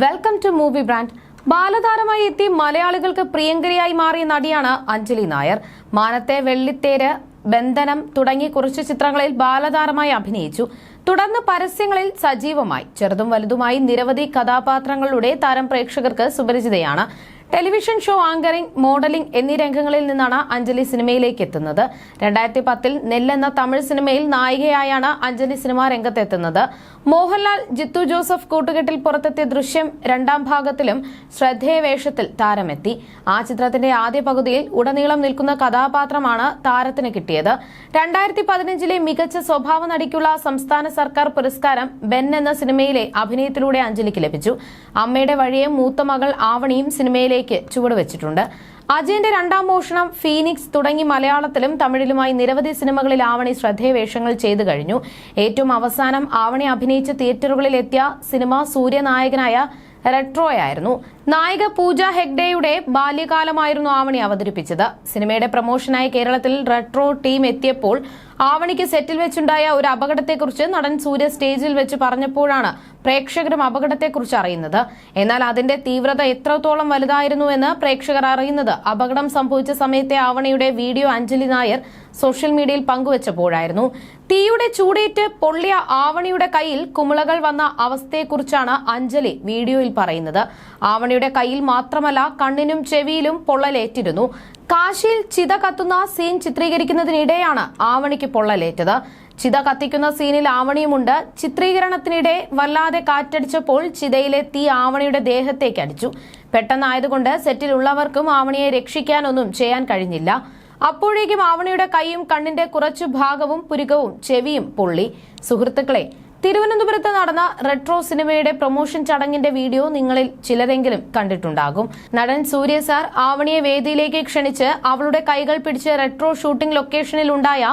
Welcome to movie brand ബാലതാരമായി എത്തി മലയാളികൾക്ക് പ്രിയങ്കരിയായി മാറിയ നടിയാണ് അഞ്ജലി നായർ. മാനത്തെ വെള്ളിത്തേര് ബന്ധനം തുടങ്ങി കുറച്ച് ചിത്രങ്ങളിൽ ബാലതാരമായി അഭിനയിച്ചു. തുടർന്ന് പരസ്യങ്ങളിൽ സജീവമായി. ചെറുതും വലുതുമായി നിരവധി കഥാപാത്രങ്ങളുടെ താരം പ്രേക്ഷകർക്ക് സുപരിചിതയാണ്. ടെലിവിഷൻ ഷോ ആങ്കറിംഗ് മോഡലിംഗ് എന്നീ രംഗങ്ങളിൽ നിന്നാണ് അഞ്ജലി സിനിമയിലേക്ക് എത്തുന്നത്. രണ്ടായിരത്തി പത്തിൽ നെല്ലെന്ന തമിഴ് സിനിമയിൽ നായികയായാണ് അഞ്ജലി സിനിമാ രംഗത്തെത്തുന്നത്. മോഹൻലാൽ ജിത്തു ജോസഫ് കൂട്ടുകെട്ടിൽ പുറത്തെത്തിയ ദൃശ്യം രണ്ടാം ഭാഗത്തിലും ശ്രദ്ധേയ വേഷത്തിൽ താരമെത്തി. ആ ചിത്രത്തിന്റെ ആദ്യ പകുതിയിൽ ഉടനീളം നിൽക്കുന്ന കഥാപാത്രമാണ് താരത്തിന് കിട്ടിയത്. രണ്ടായിരത്തി പതിനഞ്ചിലെ മികച്ച സ്വഭാവ നടിക്കുള്ള സംസ്ഥാന സർക്കാർ പുരസ്കാരം ബെൻ എന്ന സിനിമയിലെ അഭിനയത്തിലൂടെ അഞ്ജലിക്ക് ലഭിച്ചു. അമ്മയുടെ വഴിയെ മൂത്ത മകൾ ആവണിയും സിനിമയിലേക്ക് ചുവടുവെച്ചിട്ടുണ്ട് അജയന്റെ രണ്ടാം മോഷണം ഫീനിക്സ് തുടങ്ങി മലയാളത്തിലും തമിഴിലുമായി നിരവധി സിനിമകളിൽ ആവണി ശ്രദ്ധേയ വേഷങ്ങൾ ചെയ്തു കഴിഞ്ഞു. ഏറ്റവും അവസാനം ആവണി അഭിനയിച്ച തിയേറ്ററുകളിൽ എത്തിയ സിനിമ സൂര്യനായകനായ റെട്രോയായിരുന്നു നായിക പൂജ ഹെഗ്ഡെയുടെ ബാല്യകാലമായിരുന്നു ആവണി അവതരിപ്പിച്ചത്. സിനിമയുടെ പ്രൊമോഷനായി കേരളത്തിൽ റെട്രോ ടീം എത്തിയപ്പോൾ ആവണിക്ക് സെറ്റിൽ വെച്ചുണ്ടായ ഒരു അപകടത്തെക്കുറിച്ച് നടൻ സൂര്യ സ്റ്റേജിൽ വെച്ച് പറഞ്ഞപ്പോഴാണ് പ്രേക്ഷകരും അപകടത്തെക്കുറിച്ച് അറിയുന്നത്. എന്നാൽ അതിന്റെ തീവ്രത എത്രത്തോളം വലുതായിരുന്നുവെന്ന് പ്രേക്ഷകർ അറിയുന്നത്. അപകടം സംഭവിച്ച സമയത്തെ ആവണിയുടെ വീഡിയോ അഞ്ജലി നായർ സോഷ്യൽ മീഡിയയിൽ പങ്കുവച്ചപ്പോഴായിരുന്നു. തീയുടെ ചൂടേറ്റ് പൊള്ളിയ ആവണിയുടെ കയ്യിൽ കുമിളകൾ വന്ന അവസ്ഥയെക്കുറിച്ചാണ് അഞ്ജലി വീഡിയോയിൽ പറയുന്നത്. ആവണിയുടെ കയ്യിൽ മാത്രമല്ല കണ്ണിനും ചെവിയിലും പൊള്ളലേറ്റിരുന്നു. കാശിയിൽ ചിത കത്തുന്ന സീൻ ചിത്രീകരിക്കുന്നതിനിടെയാണ് ആവണിക്ക് പൊള്ളലേറ്റത്. ചിത കത്തിക്കുന്ന സീനിൽ ആവണിയുമുണ്ട്. ചിത്രീകരണത്തിനിടെ വല്ലാതെ കാറ്റടിച്ചപ്പോൾ ചിതയിലെ തീ ആവണിയുടെ ദേഹത്തേക്ക് അടിച്ചു. പെട്ടെന്നായതുകൊണ്ട് സെറ്റിലുള്ളവർക്കും ആവണിയെ രക്ഷിക്കാനൊന്നും ചെയ്യാൻ കഴിഞ്ഞില്ല. അപ്പോഴേക്കും ആവണിയുടെ കൈയും കണ്ണിന്റെ കുറച്ചു ഭാഗവും പുരുകവും ചെവിയും പൊള്ളി. സുഹൃത്തുക്കളെ തിരുവനന്തപുരത്ത് നടന്ന റെട്രോ സിനിമയുടെ പ്രൊമോഷൻ ചടങ്ങിന്റെ വീഡിയോ നിങ്ങളിൽ ചിലരെങ്കിലും കണ്ടിട്ടുണ്ടാകും. നടൻ സൂര്യ സാർ ആവണിയെ വേദിയിലേക്ക് ക്ഷണിച്ച് അവളുടെ കൈകൾ പിടിച്ച് റെട്രോ ഷൂട്ടിംഗ് ലൊക്കേഷനിൽ ഉണ്ടായ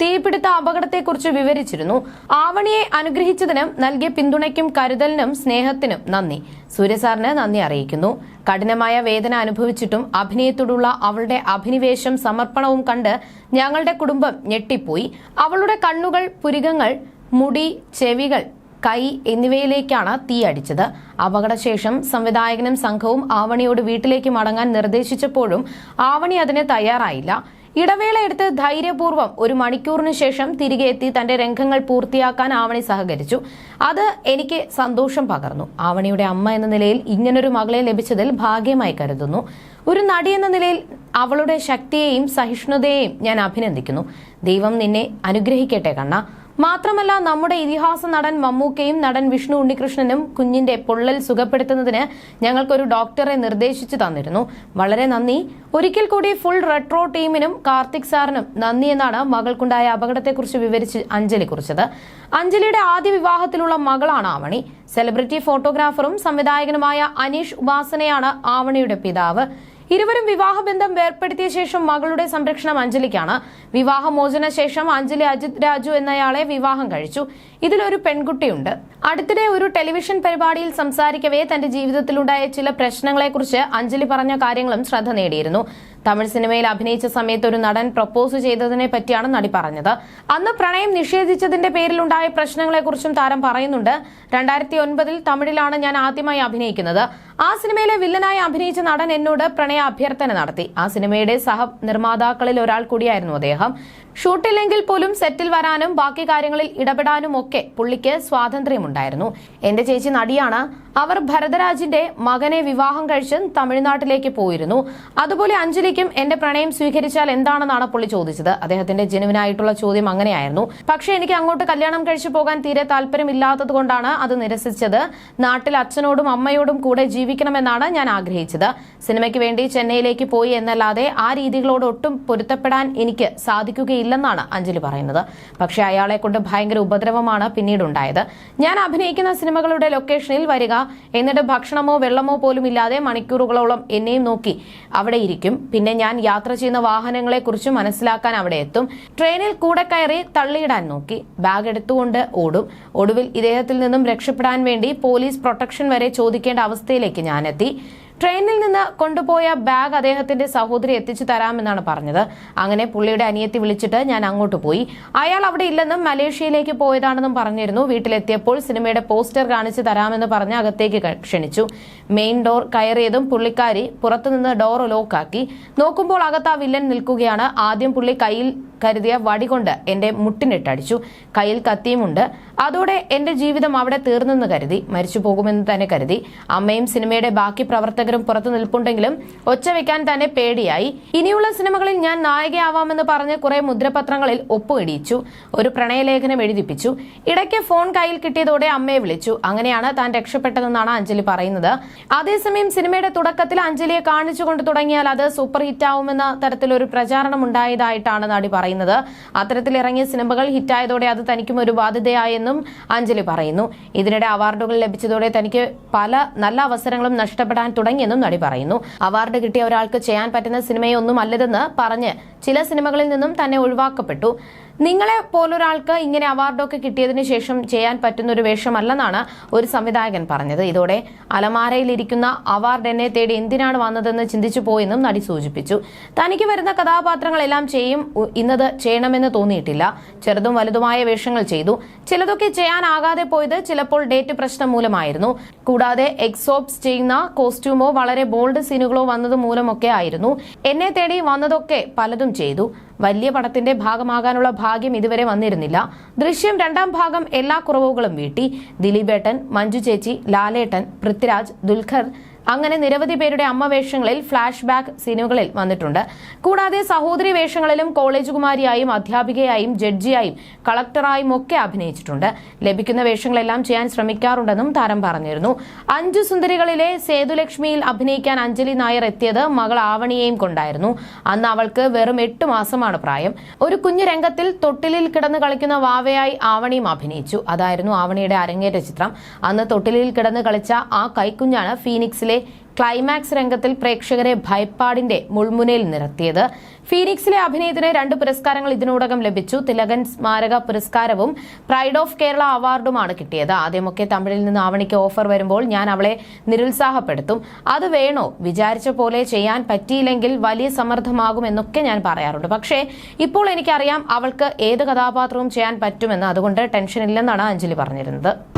തീപിടുത്ത അപകടത്തെക്കുറിച്ച് വിവരിച്ചിരുന്നു. ആവണിയെ അനുഗ്രഹിച്ചതിനും നൽകിയ പിന്തുണയ്ക്കും കരുതലിനും സ്നേഹത്തിനും നന്ദി. സൂര്യസാറിന് നന്ദി അറിയിക്കുന്നു. കഠിനമായ വേദന അനുഭവിച്ചിട്ടും അഭിനയത്തോടുള്ള അവളുടെ അഭിനിവേശം സമർപ്പണവും കണ്ട് ഞങ്ങളുടെ കുടുംബം ഞെട്ടിപ്പോയി. അവളുടെ കണ്ണുകൾ പുരികങ്ങൾ മുടി ചെവികൾ കൈ എന്നിവയിലേക്കാണ് തീ അടിച്ചത്. അപകടശേഷം സംവിധായകനും സംഘവും ആവണിയോട് വീട്ടിലേക്ക് മടങ്ങാൻ നിർദ്ദേശിച്ചപ്പോഴും ആവണി അതിന് തയ്യാറായില്ല. ഇടവേള എടുത്ത് ധൈര്യപൂർവം ഒരു മണിക്കൂറിന് ശേഷം തിരികെ എത്തി തന്റെ രംഗങ്ങൾ പൂർത്തിയാക്കാൻ ആവണി സഹകരിച്ചു. അത് എനിക്ക് സന്തോഷം പകർന്നു. ആവണിയുടെ അമ്മ എന്ന നിലയിൽ ഇങ്ങനൊരു മകളെ ലഭിച്ചതിൽ ഭാഗ്യമായി കരുതുന്നു. ഒരു നടി എന്ന നിലയിൽ അവളുടെ ശക്തിയെയും സഹിഷ്ണുതയെയും ഞാൻ അഭിനന്ദിക്കുന്നു. ദൈവം നിന്നെ അനുഗ്രഹിക്കട്ടെ കണ്ണ. മാത്രമല്ല നമ്മുടെ ഇതിഹാസ നടൻ മമ്മൂക്കയും നടൻ വിഷ്ണു ഉണ്ണികൃഷ്ണനും കുഞ്ഞിന്റെ പൊള്ളൽ സുഖപ്പെടുത്തുന്നതിന് ഞങ്ങൾക്കൊരു ഡോക്ടറെ നിർദ്ദേശിച്ചു തന്നിരുന്നു. വളരെ നന്ദി. ഒരിക്കൽ കൂടി ഫുൾ റെട്രോ ടീമിനും കാർത്തിക് സാറിനും നന്ദി എന്നാണ് മകൾക്കുണ്ടായ അപകടത്തെക്കുറിച്ച് വിവരിച്ച് അഞ്ജലി കുറിച്ചത്. അഞ്ജലിയുടെ ആദ്യ വിവാഹത്തിലുള്ള മകളാണ് ആവണി. സെലിബ്രിറ്റി ഫോട്ടോഗ്രാഫറും സംവിധായകനുമായ അനീഷ് ഉപാസനയാണ് ആവണിയുടെ പിതാവ്. ഇരുവരും വിവാഹബന്ധം വേർപ്പെടുത്തിയ ശേഷം മകളുടെ സംരക്ഷണം അഞ്ജലിക്കാണ്. വിവാഹമോചന ശേഷം അഞ്ജലി അജിത് രാജു എന്നയാളെ വിവാഹം കഴിച്ചു. ഇതിലൊരു പെൺകുട്ടിയുണ്ട്. അടുത്തിടെ ഒരു ടെലിവിഷൻ പരിപാടിയിൽ സംസാരിക്കവേ തന്റെ ജീവിതത്തിലുണ്ടായ ചില പ്രശ്നങ്ങളെക്കുറിച്ച് അഞ്ജലി പറഞ്ഞ കാര്യങ്ങളും ശ്രദ്ധ നേടിയിരുന്നു. തമിഴ് സിനിമയിൽ അഭിനയിച്ച സമയത്ത് ഒരു നടൻ പ്രപ്പോസ് ചെയ്തതിനെ പറ്റിയാണ് നടി പറഞ്ഞത്. അന്ന് പ്രണയം നിഷേധിച്ചതിന്റെ പേരിലുണ്ടായ പ്രശ്നങ്ങളെക്കുറിച്ചും താരം പറയുന്നുണ്ട്. രണ്ടായിരത്തി ഒൻപതിൽ തമിഴിലാണ് ഞാൻ ആദ്യമായി അഭിനയിക്കുന്നത്. ആ സിനിമയിലെ വില്ലനായി അഭിനയിച്ച നടൻ എന്നോട് പ്രണയ അഭ്യർത്ഥന നടത്തി. ആ സിനിമയുടെ സഹ നിർമ്മാതാക്കളിൽ ഒരാൾ കൂടിയായിരുന്നു അദ്ദേഹം. ഷൂട്ടില്ലെങ്കിൽ പോലും സെറ്റിൽ വരാനും ബാക്കി കാര്യങ്ങളിൽ ഇടപെടാനും ഒക്കെ പുള്ളിക്ക് സ്വാതന്ത്ര്യമുണ്ടായിരുന്നു. എന്റെ ചേച്ചി നടിയാണ്. അവർ ഭരതരാജിന്റെ മകനെ വിവാഹം കഴിച്ച് തമിഴ്നാട്ടിലേക്ക് പോയിരുന്നു. അതുപോലെ അഞ്ജലിക്കും എന്റെ പ്രണയം സ്വീകരിച്ചാൽ എന്താണെന്നാണ് പുള്ളി ചോദിച്ചത്. അദ്ദേഹത്തിന്റെ ജനുവിനായിട്ടുള്ള ചോദ്യം അങ്ങനെയായിരുന്നു. പക്ഷെ എനിക്ക് അങ്ങോട്ട് കല്യാണം കഴിച്ചു പോകാൻ തീരെ താല്പര്യമില്ലാത്തത് കൊണ്ടാണ് അത് നിരസിച്ചത്. നാട്ടിൽ അച്ഛനോടും അമ്മയോടും കൂടെ ജീവിക്കണമെന്നാണ് ഞാൻ ആഗ്രഹിച്ചത്. സിനിമയ്ക്ക് വേണ്ടി ചെന്നൈയിലേക്ക് പോയി എന്നല്ലാതെ ആ രീതികളോട് ഒട്ടും പൊരുത്തപ്പെടാൻ എനിക്ക് സാധിക്കുകയില്ലെന്നാണ് അഞ്ജലി പറയുന്നത്. പക്ഷെ അയാളെ കൊണ്ട് ഭയങ്കര ഉപദ്രവമാണ് പിന്നീടുണ്ടായത്. ഞാൻ അഭിനയിക്കുന്ന സിനിമകളുടെ ലൊക്കേഷനിൽ വരിക എന്നിട്ട് ഭക്ഷണമോ വെള്ളമോ പോലും ഇല്ലാതെ മണിക്കൂറുകളോളം എന്നെയും നോക്കി അവിടെ ഇരിക്കും. പിന്നെ ഞാൻ യാത്ര ചെയ്യുന്ന വാഹനങ്ങളെ കുറിച്ച് മനസ്സിലാക്കാൻ അവിടെ എത്തും. ട്രെയിനിൽ കൂടെ കയറി തള്ളിയിടാൻ നോക്കി. ബാഗ് എടുത്തുകൊണ്ട് ഓടും. ഒടുവിൽ ഇദ്ദേഹത്തിൽ നിന്നും രക്ഷപ്പെടാൻ വേണ്ടി പോലീസ് പ്രൊട്ടക്ഷൻ വരെ ചോദിക്കേണ്ട അവസ്ഥയിലേക്ക് ഞാനെത്തി. ട്രെയിനിൽ നിന്ന് കൊണ്ടുപോയ ബാഗ് അദ്ദേഹത്തിന്റെ സഹോദരി എത്തിച്ചു തരാമെന്നാണ് പറഞ്ഞത്. അങ്ങനെ പുള്ളിയുടെ അനിയത്തി വിളിച്ചിട്ട് ഞാൻ അങ്ങോട്ട് പോയി. അയാൾ അവിടെ ഇല്ലെന്നും മലേഷ്യയിലേക്ക് പോയതാണെന്നും പറഞ്ഞിരുന്നു. വീട്ടിലെത്തിയപ്പോൾ സിനിമയുടെ പോസ്റ്റർ കാണിച്ചു തരാമെന്ന് പറഞ്ഞ് അകത്തേക്ക് ക്ഷണിച്ചു. മെയിൻ ഡോർ കയറിയതും പുള്ളിക്കാരി പുറത്തുനിന്ന് ഡോർ ലോക്കാക്കി. നോക്കുമ്പോൾ അകത്ത് ആ വില്ലൻ നിൽക്കുകയാണ്. ആദ്യം പുള്ളി കയ്യിൽ കരുതിയ വടികൊണ്ട് എന്റെ മുട്ടിനിട്ടടിച്ചു. കയ്യിൽ കത്തിയുമുണ്ട്. അതോടെ എന്റെ ജീവിതം അവിടെ തീർന്നെന്ന് കരുതി. മരിച്ചു പോകുമെന്ന് തന്നെ കരുതി. അമ്മയും സിനിമയുടെ ബാക്കി പ്രവർത്തകരും പുറത്തു നിൽപ്പുണ്ടെങ്കിലും ഒച്ച വെക്കാൻ തന്നെ പേടിയായി. ഇനിയുള്ള സിനിമകളിൽ ഞാൻ നായികയാവാമെന്ന് പറഞ്ഞ് കുറെ മുദ്രപത്രങ്ങളിൽ ഒപ്പുഇടിയിച്ചു ഒരു പ്രണയലേഖനം എഴുതിപ്പിച്ചു. ഇടയ്ക്ക് ഫോൺ കയ്യിൽ കിട്ടിയതോടെ അമ്മയെ വിളിച്ചു. അങ്ങനെയാണ് താൻ രക്ഷപ്പെട്ടതെന്നാണ് അഞ്ജലി പറയുന്നത്. അതേസമയം സിനിമയുടെ തുടക്കത്തിൽ അഞ്ജലിയെ കാണിച്ചുകൊണ്ട് തുടങ്ങിയാൽ അത് സൂപ്പർ ഹിറ്റ് ആവുമെന്ന തരത്തിലൊരു പ്രചാരണം ഉണ്ടായതായിട്ടാണ് നടി പറയുന്നത്. അത്തരത്തിൽ ഇറങ്ങിയ സിനിമകൾ ഹിറ്റായതോടെ അത് തനിക്കും ഒരു ബാധ്യതയായെന്നും അഞ്ജലി പറയുന്നു. ഇതിനിടെ അവാർഡുകൾ ലഭിച്ചതോടെ തനിക്ക് പല നല്ല അവസരങ്ങളും നഷ്ടപ്പെടാൻ തുടങ്ങിയെന്നും നടി പറയുന്നു. അവാർഡ് കിട്ടിയ ഒരാൾക്ക് ചെയ്യാൻ പറ്റുന്ന സിനിമയൊന്നും അല്ലതെന്ന് പറഞ്ഞ് ചില സിനിമകളിൽ നിന്നും തന്നെ ഒഴിവാക്കപ്പെട്ടു. നിങ്ങളെ പോലൊരാൾക്ക് ഇങ്ങനെ അവാർഡൊക്കെ കിട്ടിയതിന് ശേഷം ചെയ്യാൻ പറ്റുന്ന ഒരു വേഷമല്ലെന്നാണ് ഒരു സംവിധായകൻ പറഞ്ഞത്. ഇതോടെ അലമാരയിലിരിക്കുന്ന അവാർഡ് എന്നെ തേടി എന്തിനാണ് വന്നതെന്ന് ചിന്തിച്ചു പോയെന്നും നടി സൂചിപ്പിച്ചു. തനിക്ക് വരുന്ന കഥാപാത്രങ്ങളെല്ലാം ചെയ്യും ഇന്നത് ചെയ്യണമെന്ന് തോന്നിയിട്ടില്ല. ചെറുതും വലുതുമായ വേഷങ്ങൾ ചെയ്തു. ചിലതൊക്കെ ചെയ്യാനാകാതെ പോയത് ചിലപ്പോൾ ഡേറ്റ് പ്രശ്നം മൂലമായിരുന്നു. കൂടാതെ എക്സോപ്സ് ചെയ്യുന്ന കോസ്റ്റ്യൂമോ വളരെ ബോൾഡ് സീനുകളോ വന്നത് മൂലമൊക്കെ ആയിരുന്നു. എന്നെ തേടി വന്നതൊക്കെ പലതും ചെയ്തു. വലിയ പടത്തിന്റെ ഭാഗമാകാനുള്ള ഭാഗ്യം ഇതുവരെ വന്നിരുന്നില്ല. ദൃശ്യം രണ്ടാം ഭാഗം എല്ലാ കുറവുകളും വീട്ടി. ദിലീപേട്ടൻ മഞ്ജു ചേച്ചി ലാലേട്ടൻ പൃഥ്വിരാജ് ദുൽഖർ അങ്ങനെ നിരവധി പേരുടെ അമ്മ വേഷങ്ങളിൽ ഫ്ലാഷ് ബാക്ക് സീനുകളിൽ വന്നിട്ടുണ്ട്. കൂടാതെ സഹോദരി വേഷങ്ങളിലും കോളേജ് കുമാരിയായും അധ്യാപികയായും ജഡ്ജിയായും കളക്ടറായും ഒക്കെ അഭിനയിച്ചിട്ടുണ്ട്. ലഭിക്കുന്ന വേഷങ്ങളെല്ലാം ചെയ്യാൻ ശ്രമിക്കാറുണ്ടെന്നും താരം പറഞ്ഞിരുന്നു. അഞ്ചു സുന്ദരികളിലെ സേതുലക്ഷ്മിയിൽ അഭിനയിക്കാൻ അഞ്ജലി നായർ എത്തിയത് മകൾ ആവണിയെയും കൊണ്ടായിരുന്നു. അന്ന് അവൾക്ക് വെറും എട്ട് മാസമാണ് പ്രായം. ഒരു കുഞ്ഞു രംഗത്തിൽ തൊട്ടിലിൽ കിടന്ന് കളിക്കുന്ന വാവയായി ആവണിയും അഭിനയിച്ചു. അതായിരുന്നു ആവണിയുടെ അരങ്ങേറ്റ ചിത്രം. അന്ന് തൊട്ടിലിൽ കിടന്ന് കളിച്ച ആ കൈക്കുഞ്ഞാണ് ഫീനിക്സിലെ ക്ലൈമാക്സ് രംഗത്തിൽ പ്രേക്ഷകരെ ഭയപ്പാടിന്റെ മുൾമുനയിൽ നിർത്തിയത് ഫീനിക്സിലെ അഭിനയത്തിന് രണ്ട് പുരസ്കാരങ്ങൾ ഇതിനോടകം ലഭിച്ചു. തിലകൻ സ്മാരക പുരസ്കാരവും പ്രൈഡ് ഓഫ് കേരള അവാർഡുമാണ് കിട്ടിയത്. ആദ്യമൊക്കെ തമിഴിൽ നിന്ന് ആവണിക്ക് ഓഫർ വരുമ്പോൾ ഞാൻ അവളെ നിരുത്സാഹപ്പെടുത്തും. അത് വേണോ? വിചാരിച്ച പോലെ ചെയ്യാൻ പറ്റിയില്ലെങ്കിൽ വലിയ സമ്മർദ്ദമാകും എന്നൊക്കെ ഞാൻ പറയാറുണ്ട്. പക്ഷേ ഇപ്പോൾ എനിക്കറിയാം അവൾക്ക് ഏത് കഥാപാത്രവും ചെയ്യാൻ പറ്റുമെന്ന്. അതുകൊണ്ട് ടെൻഷനില്ലെന്നാണ് അഞ്ജലി പറഞ്ഞിരുന്നത്.